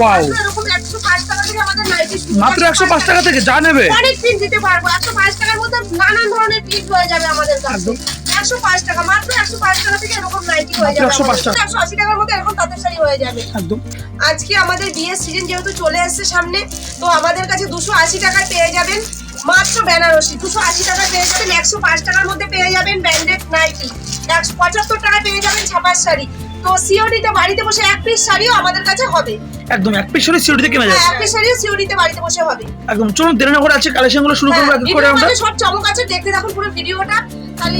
Wow. মাত্র একশো পাঁচ টাকা থেকে আমাদের নাইটি মাত্র একশো পাঁচ থেকে যা নেবে। অনেক পিস দিতে পারব। একশো পাঁচ টাকার মধ্যে নানান ধরনের পিস হয়ে যাবে আমাদের কাছে। একশো পাঁচ টাকা মাত্র একশো পাঁচ টাকা থেকে এরকম নাইটি হয়ে যাবে 105 একশো আশি টাকার মধ্যে এরকম তাঁতের শাড়ি হয়ে যাবে। একদম। আজকে আমাদের বিয়ের সিজন যেহেতু চলে আসছে সামনে তো আমাদের কাছে দুশো আশি টাকায় পেয়ে যাবেন। মাত্র বেনারসি। দুশো আশি পেয়ে যাবেন একশো পাঁচ টাকার মধ্যে পেয়ে যাবেন ব্র্যান্ডেড নাইটি একশো পঁচাত্তর টাকায় পেয়ে যাবেন ছাপার শাড়ি। তো সিওডিতে বাড়িতে বসে এক পিস শাড়িও আমাদের কাছে হবে। একদম এক পিস সিউড়িতে কেনা হ্যাঁ যাবে এক পিস সিউড়িতে বাড়িতে বসে হবে। একদম চলুন দেরি না করে আছে কালেকশনগুলো শুরু করব হ্যাঁ, এক এক করে আমরা। সব চমক আছে দেখতে থাকুন পুরো ভিডিওটা তাহলে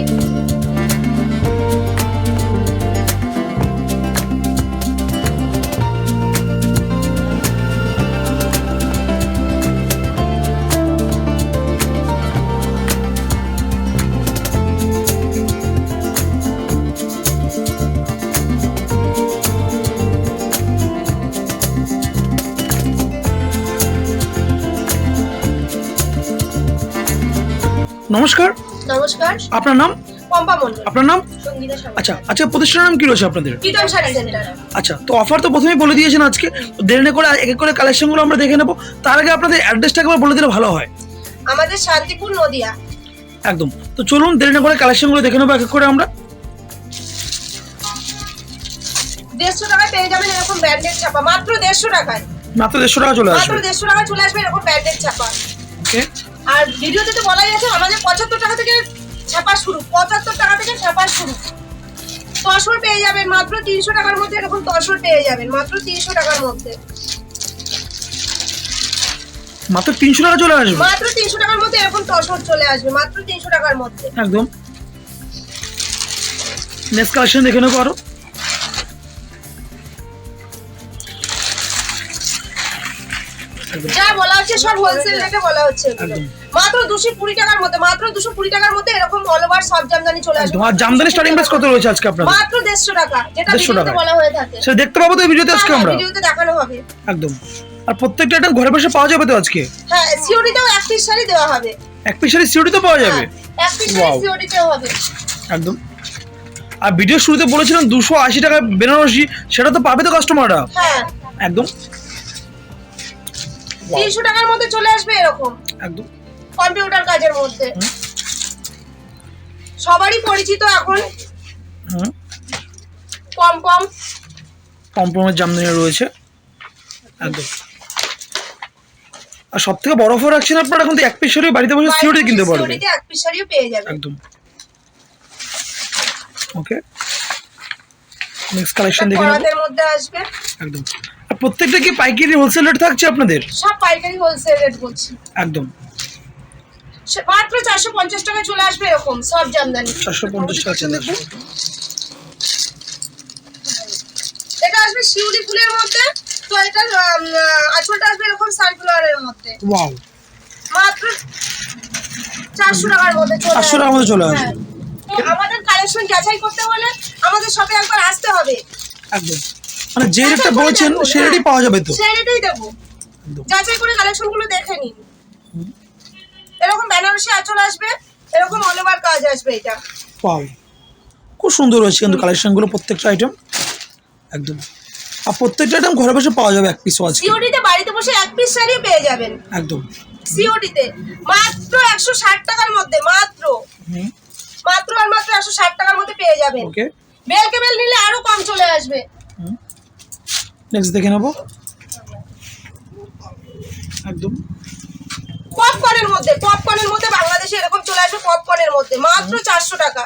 নমস্কার। নমস্কার। আপনার নাম? পম্পা আপনার নাম? আচ্ছা আচ্ছা প্রতিষ্ঠানের নাম কি রয়েছে আপনাদের? আচ্ছা তো অফার তো প্রথমেই বলে দিয়েছেন আজকে। দেরি করে এক এক করে কালেকশনগুলো আমরা দেখে নেব। তার আগে আপনাদের অ্যাড্রেসটা একবার বলে দিলে ভালো হয়। আমাদের শান্তিপুর নদিয়া। একদম। তো চলুন দেরি না করে কালেকশনগুলো দেখে নেব এক এক করে আমরা। দেড়শো টাকায় পেয়ে যাবেন এরকম ব্যান্ডেড ছাপা। মাত্র দেড়শো টাকায়। মাত্র দেড়শো টাকা চলে আসবে। মাত্র দেড়শো টাকায় চলে আসবে এরকম ব্যান্ডেড ছাপা। ওকে আর ভিডিওতে তো বলাই আছে আমাদের পঁচাত্তর টাকা থেকে ছাপা শুরু পঁচাত্তর টাকা থেকে ছাপা শুরু। তসর পেয়ে যাবেন মাত্র তিনশো টাকার মধ্যে এরকম তসর পেয়ে যাবেন মাত্র তিনশো টাকার মধ্যে। মাত্র তিনশো টাকা চলে আসবে? মাত্র তিনশো টাকার মধ্যে এরকম তসর চলে আসবে মাত্র তিনশো টাকার মধ্যে। একদম। নেক্সট কালেকশন দেখে নেব আরও। যা বলা হচ্ছে সব হোলসেল রেটে বলা হচ্ছে। মাত্র দুশো কুড়ি টাকার মধ্যে মাত্র দুশো কুড়ি টাকার মধ্যে এরকম অল ওভার সব জামদানি চলে আসবে। আর জামদানি স্টার্টিং প্রাইস কত রয়েছে আজকে আপনাদের? মাত্র দেড়শো টাকা যেটা ভিডিওতে বলা হয়ে থাকে। সেটা দেখতে পাবো তো এই ভিডিওতে আজকে হ্যাঁ, আমরা। ভিডিওতে দেখানো হবে। একদম। আর প্রত্যেকটা আইটেম ঘরে বসে পাওয়া যাবে তো আজকে? হ্যাঁ সিওডিতেও এক পিস শাড়ি দেওয়া হবে। এক পিস শাড়ি সিওড়ি তো পাওয়া যাবে? হ্যাঁ, এক পিস শাড়ি সিওডিতেও হবে। একদম। আর ভিডিও শুরুতে বলেছিলাম দুশো আশি টাকা বেনারসি সেটা তো পাবে তো কাস্টমাররা হ্যাঁ। একদম. তিনশো টাকার মধ্যে চলে আসবে এরকম। একদম। কম্পিউটার কাজের মধ্যে। সবারই পরিচিত এখন। হুম। পম পম। কম্প্রোমাইজ জামদানি রয়েছে। একদম। আর সব থেকে বড় অফার রাখছেন আপনারা এখন তো এক পিস শাড়ি বাড়িতে বসে সিওড়ি কিনতে পারবে সিওডিতে এক পিস শাড়িও পেয়ে যাবে একদম। ওকে নেক্সট কালেকশন দেখে নেব। মধ্যে আসবে। একদম। আর প্রত্যেকটা কি পাইকারি হোলসেল রেট থাকছে আপনাদের? সব পাইকারি হোলসেল রেট বলছি। একদম। মাত্র চারশো পঞ্চাশ টাকা চলে আসবে এরকম সব জামদানি। চারশো পঞ্চাশ টাকা চলে আসবে। এটা আসবে শিউলি ফুলের মধ্যে তো এটা আঁচলটা আসবে এরকম সানফ্লাওয়ারের মধ্যে। ওয়াও। মাত্র চারশো টাকার মধ্যে চলে 400 টাকার মধ্যে চলে আসবে। হ্যাঁ। আমাদের কালেকশন যাচাই করতে হলে আমাদের শপে একবার আসতে হবে। একদম। মানে যে রেটটা বলছেন সেই রেটই পাওয়া যাবে তো। সেই রেটেই দেবো। যাচাই করে কালেকশনগুলো দেখে নিন। এরকম বেনারসি আঁচল আসবে এরকম অল ওভার কাজ আসবে এটা। ওয়াও খুব সুন্দর হয়েছে কিন্তু কালেকশনগুলো প্রত্যেকটা আইটেম একদম। আর প্রত্যেকটা আইটেম ঘরে বসে পাওয়া যাবে এক পিসও আজকে। সিওডিতে বাড়িতে বসে এক পিস শাড়ি পেয়ে যাবেন। একদম। সিওডিতে মাত্র একশো ষাট টাকার মধ্যে মাত্র। হুম। মাত্র আর মাত্র একশো ষাট টাকার মধ্যে পেয়ে যাবেন। ওকে। বেলকে বেল নিলে আরও কম চলে আসবে। নেক্সট দেখে নেব। একদম। পপকর্নের মধ্যে পপকর্নের মধ্যে বাংলাদেশে এরকম চলে আসবে পপকর্নের মধ্যে। মাত্র চারশো টাকা।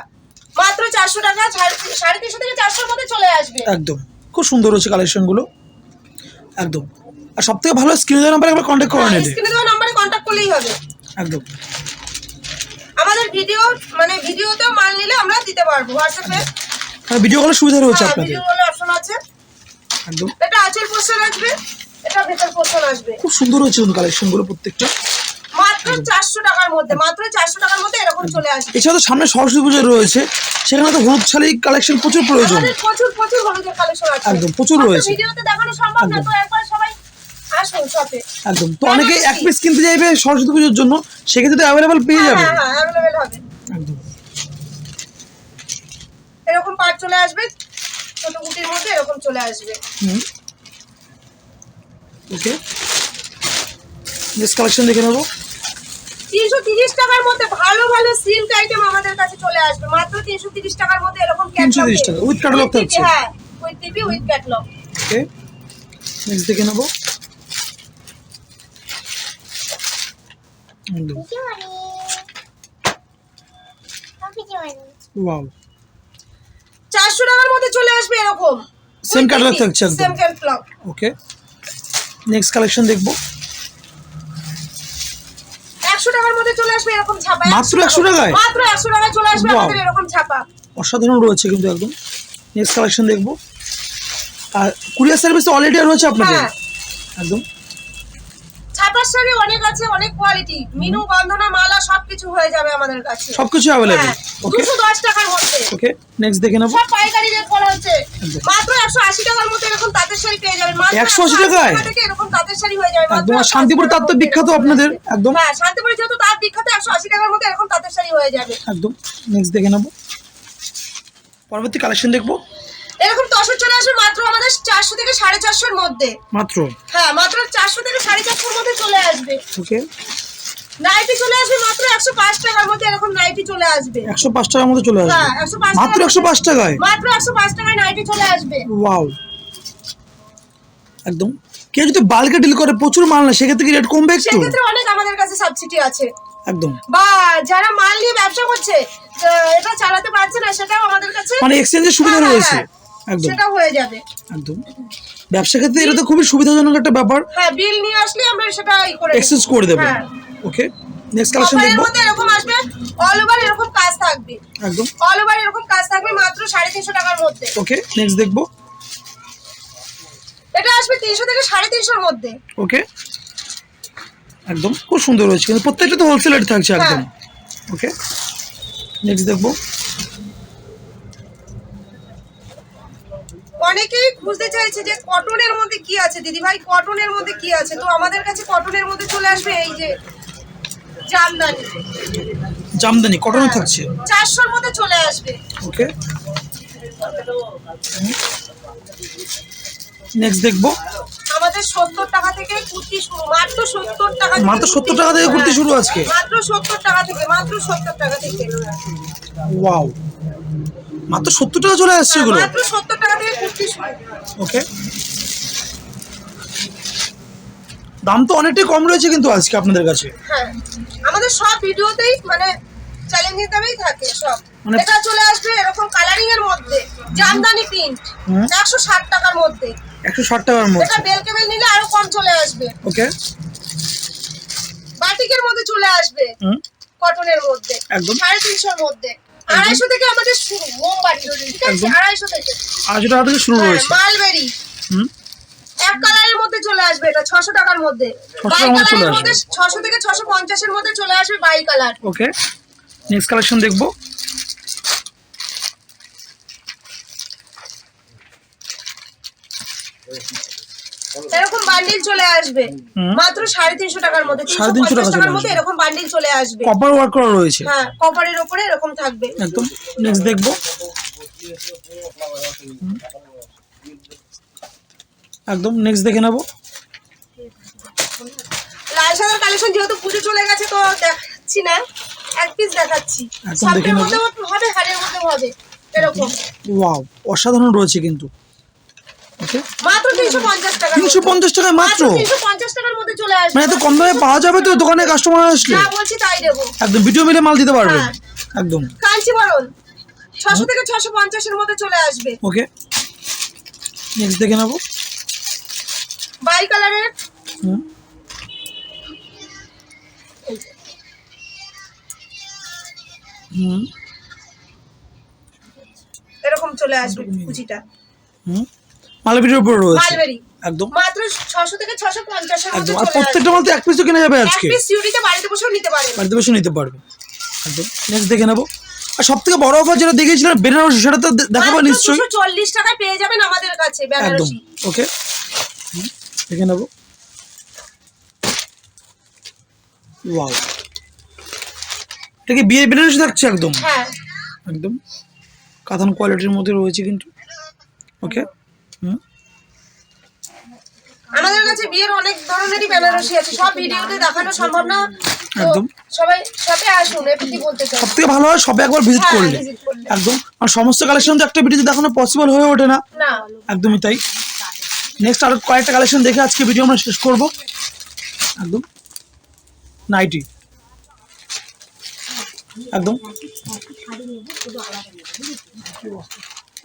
মাত্র চারশো টাকা সাড়ে- সাড়ে তিনশো থেকে চারশোর মধ্যে চলে আসবে। একদম। খুব সুন্দর হচ্ছে কালেকশনগুলো একদম। আর সব থেকে ভালো স্ক্রিনে দেওয়া নাম্বারে একবার কন্ট্যাক্ট করে নেবে স্ক্রিনে দেওয়া নাম্বারে কন্ট্যাক্ট করলেই হবে। একদম। আমাদের ভিডিও মানে ভিডিওতেও মাল নিলে আমরা দিতে পারব। হোয়াটসঅ্যাপে ভিডিও কলের সুবিধা রয়েছে আপনাদের। ভিডিও বলে অপশন আছে। একদম এটা আঁচল আসবে এটা ভেতর আসবে। খুব সুন্দর হচ্ছে কিন্তু কালেকশনগুলো প্রত্যেকটা। মাত্র চারশো টাকার মধ্যে মাত্র চারশো টাকার মধ্যে এরকম চলে আসবে। এছাড়া তো সামনে সরস্বতী পুজো রয়েছে সেখানে তো হলুদ শাড়ি কালেকশন প্রচুর প্রয়োজন। প্রচুর প্রচুর হলুদের কালেকশন আছে। একদম, প্রচুর হয়তো রয়েছে। ভিডিওতে দেখানো সম্ভব না। তো একবার সবাই আসুন শপে একদম তো অনেকে এক পিস কিনতে সরস্বতী পুজোর জন্য সেক্ষেত্রে তো অ্যাভেলেবেল পেয়ে যাবে। হ্যাঁ হ্যাঁ অ্যাভেলেবেল হবে। একদম। এরকম পার্ট চলে আসবে। ছোট কুটির মধ্যে এরকম চলে আসবে। হুম। ওকে। নেক্সট কালেকশন দেখে নেব। তিনশো তিরিশ টাকার মধ্যে ভালো ভালো সিল্ক আইটেম আমাদের কাছে চলে আসবে। মাত্র তিনশো তিরিশ টাকার মধ্যে এরকম 330 টাকা, with catalog টিপি, থাকছে। হ্যাঁ with TP with catalog okay. Next দেখে নেব। ওয়াও চারশো টাকার মধ্যে চলে আসবে এরকম। Same catalog থাকছে। Same catalog okay next collection দেখব। একশো টাকার মধ্যে চলে আসবে এরকম ছাপা। মাত্র 100 টাকায়? মাত্র একশো টাকায় চলে আসবে আমাদের এরকম ছাপা। অসাধারণ রয়েছে কিন্তু একদম। নেক্সট কালেকশন দেখব। আর কুরিয়ার সার্ভিস অলরেডি রয়েছে আপনাদের? হ্যাঁ। একদম। অনেক আছে অনেক কোয়ালিটি মিনু বন্ধনা মালা সবকিছু হয়ে যাবে আমাদের কাছে। সবকিছু হ্যাঁ ওকে দুশো দশ টাকার মধ্যে। ওকে নেক্সট দেখে নেব। সব পাইকারি রেট করা হচ্ছে। মাত্র একশো আশি টাকার মধ্যে এরকম তাঁতের শাড়ি পেয়ে যাবেন। মাত্র 180 টাকায়? এরকম তাঁতের শাড়ি হয়ে যাবে। একদম শান্তিপুর তার তো বিখ্যাত আপনাদের একদম। হ্যাঁ শান্তিপুরে যেহেতু তার বিখ্যাত একশো আশি টাকার মধ্যে এরকম তাঁতের শাড়ি হয়ে যাবে। একদম। নেক্সট দেখে নেব। পরবর্তী কালেকশন দেখব। এরকম তসর চলে আসবে মাত্র আমাদের চারশো থেকে সাড়ে চারশোর মধ্যে। মাত্র? হ্যাঁ মাত্র চারশো থেকে সাড়ে চারশোর মধ্যে চলে আসবে। ওকে। নাইটি চলে আসবে মাত্র একশো পাঁচ টাকার মধ্যে এরকম নাইটি চলে আসবে। একশো পাঁচ টাকার মধ্যে চলে আসবে? হ্যাঁ একশো পাঁচ মাত্র একশো পাঁচ টাকায়? মাত্র একশো পাঁচ টাকায় নাইটি চলে আসবে। ওয়াও। একদম। কেউ যদি বাল্কে ডিল করে প্রচুর মাল না সেক্ষেত্রে কি রেট কমবে একটু? সেক্ষেত্রে অনেক আমাদের কাছে সাবসিডি আছে। একদম। বা যারা মাল নিয়ে ব্যবসা করছে এটা চালাতে পারছে না সেটাও আমাদের কাছে মানে এক্সচেঞ্জের সুবিধা হ্যাঁ, রয়েছে। একদম। সেটাও হয়ে যাবে। একদম। ব্যবসা ক্ষেত্রে এটা তো খুবই সুবিধাজনক একটা ব্যাপার। হ্যাঁ বিল নিয়ে আসলে আমরা সেটা ই করে এক্সচেঞ্জ করে দেবো ওকে নেক্সট কালেকশন দেখব। এরকম আসবে অল ওভার এরকম কাজ থাকবে। একদম। অল ওভার এরকম কাজ থাকবে মাত্র সাড়ে তিনশো টাকার মধ্যে। ওকে নেক্সট দেখব। এটা আসবে তিনশো থেকে সাড়ে তিনশোর মধ্যে। ওকে একদম। খুব সুন্দর রয়েছে কিন্তু প্রত্যেকটা তো হোলসেল রেট থাকছে একদম। হ্যাঁ। ওকে নেক্সট দেখব। অনেকেই খুঁজতে চাইছে যে কটনের মধ্যে কি আছে? দিদি ভাই কটনের মধ্যে কি আছে? তো আমাদের কাছে কটনের মধ্যে চলে আসবে এই যে জামদানি। জামদানি কটনে থাকছে? চারশোর মধ্যে চলে আসবে। ওকে নেক্সট দেখব। আমাদের সত্তর টাকা থেকে কুর্তি শুরু মাত্র সত্তর টাকা মাত্র 70 টাকা থেকে কুর্তি শুরু আজকে? মাত্র সত্তর টাকা থেকে মাত্র সত্তর টাকা থেকে। ওয়াও মাত্র সত্তর টাকা চলে আসছে এগুলো? মাত্র সত্তর টাকা থেকে কুর্তি ওকে। দাম তো অনেকটাই কম রয়েছে কিন্তু আজকে আপনাদের কাছে। হ্যাঁ আমাদের সব ভিডিওতেই মানে চ্যালেঞ্জ হিসাবেই থাকে সব। মানে- এটা চলে আসবে এরকম কালারিং এর মধ্যে জামদানি প্রিন্ট হুম। একশো ষাট টাকার মধ্যে। একশো ষাট টাকার এটা মধ্যে বেল কেবেল নিলে আরও কম চলে আসবে। ওকে। বাটিকের মধ্যে চলে আসবে। হুম। কটনের মধ্যে। একদম। সাড়ে তিনশোর মধ্যে। আড়াইশো থেকে আমাদের শুরু মোমবাতি ঠিক আছে? আড়াইশো থেকে। আড়াইশো টাকা থেকে শুরু হয়েছে মালবেরি। হুম? এক কালারের মধ্যে চলে আসবে এটা ছশো টাকার মধ্যে। 600 বাই টাকার মধ্যে চলে কালারের আসবে। মধ্যে ছশো থেকে ছশো পঞ্চাশের মধ্যে চলে আসবে by colour okay next collection দেখব এরকম বান্ডিল চলে আসবে। মাত্র সাড়ে তিনশো টাকার মধ্যে তিনশো 350 টাকা পঞ্চাশ চলে টাকার মধ্যে। এরকম বান্ডিল চলে আসবে। কপার ওয়ার্ক করা রয়েছে। হ্যাঁ কপারের ওপরে এরকম থাকবে। একদম। নেক্সট দেখব। একদম নেক্সট দেখে নেব। লাল সাদার কালেকশন যেহেতু পুজো চলে গেছে তো দেখাচ্ছি না। এক পিস দেখাচ্ছি। সামনের মধ্যে হবে হাড়ের মধ্যে হবে এরকম। ওয়াও অসাধারণ রয়েছে কিন্তু। তিনশো পঞ্চাশ টাকায় মাত্র? তিনশো পঞ্চাশ টাকার মধ্যে চলে আসবে। মানে এত কম দামে পাওয়া যাবে তো? দোকানে কাস্টমার আসলে? বলছি তাই দেবো। একদম ভিডিও মিলে মাল দিতে পারবেন হ্যাঁ। একদম। কাঞ্চিবরণ। ছশো থেকে ছশো পঞ্চাশের মধ্যে চলে আসবে। ওকে। নেক্সট দেখে নেব। বাই কালারের। হুম। হুম। এরকম চলে আসবে কুচিটা। হুম। মালবিটির উপরে রয়েছে। মালবেরি একদম। মাত্র থেকে মধ্যে একদম। আর প্রত্যেকটা মাল তো এক পিসও কেনা যাবে এক পিস সিউড়িতে বাড়িতে বসেও নিতে বাড়িতে পারবে। একদম। নেক্সট দেখে নেব। আর সব থেকে বড় অফার যেটা দেখেছিলাম বেনারসি সেটা তো দেখাবো নিশ্চয়ই। টাকায় পেয়ে যাবেন আমাদের কাছে একদম। ওকে দেখে নেব। ওয়াও এটা কি বিয়ে বেনারসি থাকছে একদম? হ্যাঁ। একদম। কাতান কোয়ালিটির মধ্যে রয়েছে কিন্তু। ওকে আমাদের কাছে বিয়ের অনেক ধরনেরই বেনারসি আছে সব ভিডিওতে দেখানো সম্ভব না। একদম। সবাই সাথে আসুন এটি বলতে চাই সব থেকে ভালো হয় সবে একবার ভিজিট হ্যাঁ, করলে। করলে। একদম। আর সমস্ত কালেকশন তো একটা ভিডিওতে দেখানো পসিবল হয়ে ওঠে না। না। একদমই তাই। নেক্সট আরও কয়েকটা কালেকশন দেখে আজকে ভিডিও আমরা শেষ করব। একদম। নাইটি। একদম।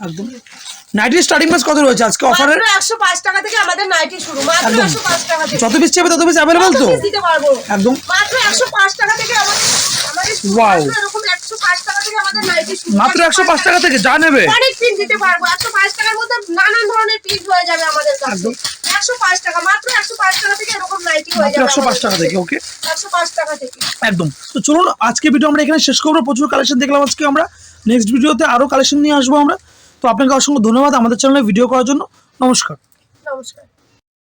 একদম। নাইটির স্টার্টিং প্রাইস কত রয়েছে আজকে একশো পাঁচ টাকা থেকে আমাদের নাইটি শুরু মাত্র একদম। একশো পাঁচ টাকা থেকে যত পিস চাইবে তত পিস কত তো দিতে পারব একদম মাত্র একশো পাঁচ টাকা থেকে আমাদের। মাত্র এরকম একশো পাঁচ টাকা থেকে আমাদের নাইটি শুরু মাত্র একশো পাঁচ টাকা থেকে যা নেবে অনেক পিস দিতে পারব একশো পাঁচ টাকার মধ্যে নানান ধরনের পিস হয়ে যাবে আমাদের কাছে একদম। একশো পাঁচ টাকা মাত্র একশো পাঁচ টাকা থেকে এরকম নাইটি হয়ে যাবে একশো পাঁচ টাকা থেকে ওকে একশো পাঁচ টাকা থেকে একদম তো চলুন আজকে ভিডিও আমরা এখানে শেষ করব প্রচুর কালেকশন দেখলাম আজকে আমরা নেক্সট ভিডিওতে আরও কালেকশন নিয়ে আসব আমরা তো আপনাকে অসংখ্য ধন্যবাদ আমাদের চ্যানেলে ভিডিও করার জন্য। নমস্কার। নমস্কার।